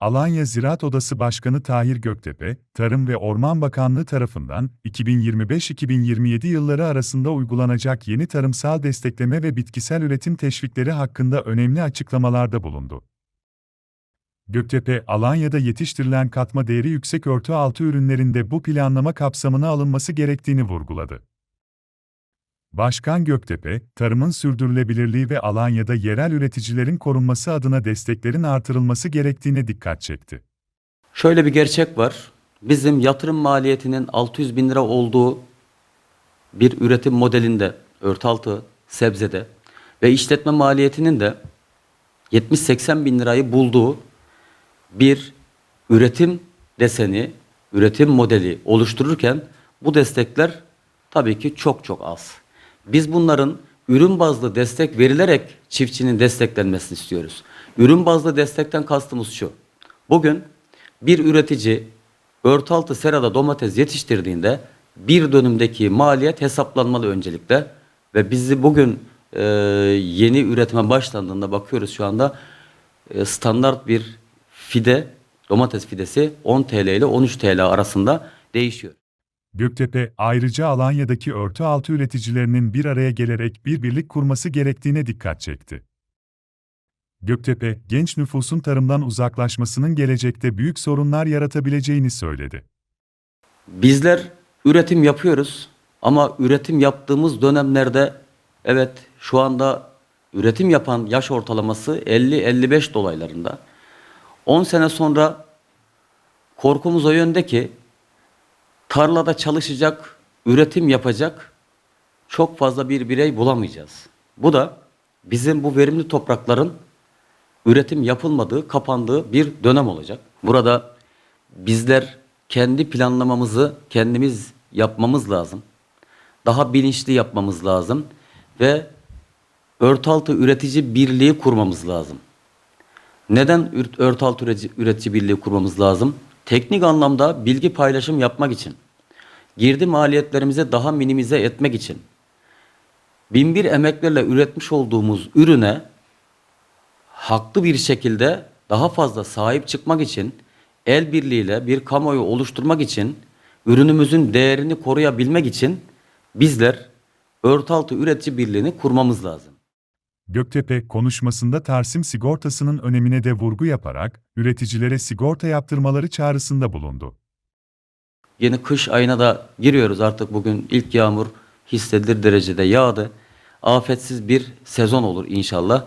Alanya Ziraat Odası Başkanı Tahir Göktepe, Tarım ve Orman Bakanlığı tarafından 2025-2027 yılları arasında uygulanacak yeni tarımsal destekleme ve bitkisel üretim teşvikleri hakkında önemli açıklamalarda bulundu. Göktepe, Alanya'da yetiştirilen katma değeri yüksek örtü altı ürünlerinde bu planlama kapsamına alınması gerektiğini vurguladı. Başkan Göktepe, tarımın sürdürülebilirliği ve Alanya'da yerel üreticilerin korunması adına desteklerin artırılması gerektiğine dikkat çekti. Şöyle bir gerçek var. Bizim yatırım maliyetinin 600 bin lira olduğu bir üretim modelinde, örtaltı, sebzede ve işletme maliyetinin de 70-80 bin lirayı bulduğu bir üretim deseni, üretim modeli oluştururken bu destekler tabii ki çok çok az. Biz bunların ürün bazlı destek verilerek çiftçinin desteklenmesini istiyoruz. Ürün bazlı destekten kastımız şu. Bugün bir üretici örtaltı serada domates yetiştirdiğinde bir dönümdeki maliyet hesaplanmalı öncelikle ve bizi bugün e, yeni üretime başlandığında bakıyoruz şu anda e, standart bir fide domates fidesi 10 TL ile 13 TL arasında değişiyor. Göktepe, ayrıca Alanya'daki örtü altı üreticilerinin bir araya gelerek bir birlik kurması gerektiğine dikkat çekti. Göktepe, genç nüfusun tarımdan uzaklaşmasının gelecekte büyük sorunlar yaratabileceğini söyledi. Bizler üretim yapıyoruz ama üretim yaptığımız dönemlerde evet şu anda üretim yapan yaş ortalaması 50-55 dolaylarında. 10 sene sonra korkumuz o yönde ki tarlada çalışacak, üretim yapacak çok fazla bir birey bulamayacağız. Bu da bizim bu verimli toprakların üretim yapılmadığı, kapandığı bir dönem olacak. Burada bizler kendi planlamamızı kendimiz yapmamız lazım. Daha bilinçli yapmamız lazım ve örtaltı üretici birliği kurmamız lazım. Neden örtaltı üretici birliği kurmamız lazım? Teknik anlamda bilgi paylaşım yapmak için. Girdi maliyetlerimizi daha minimize etmek için. Binbir emeklerle üretmiş olduğumuz ürüne haklı bir şekilde daha fazla sahip çıkmak için el birliğiyle bir kamuoyu oluşturmak için ürünümüzün değerini koruyabilmek için bizler örtaltı üretici birliğini kurmamız lazım. Göktepe, konuşmasında Tarsim sigortasının önemine de vurgu yaparak, üreticilere sigorta yaptırmaları çağrısında bulundu. Yeni kış ayına da giriyoruz artık bugün ilk yağmur hissedilir derecede yağdı. Afetsiz bir sezon olur inşallah.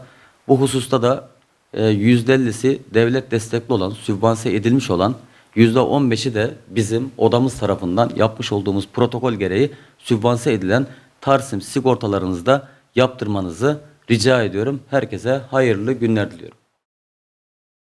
Bu hususta da e, %50'si devlet destekli olan, sübvanse edilmiş olan %15'i de bizim odamız tarafından yapmış olduğumuz protokol gereği sübvanse edilen Tarsim sigortalarınızda yaptırmanızı rica ediyorum. Herkese hayırlı günler diliyorum.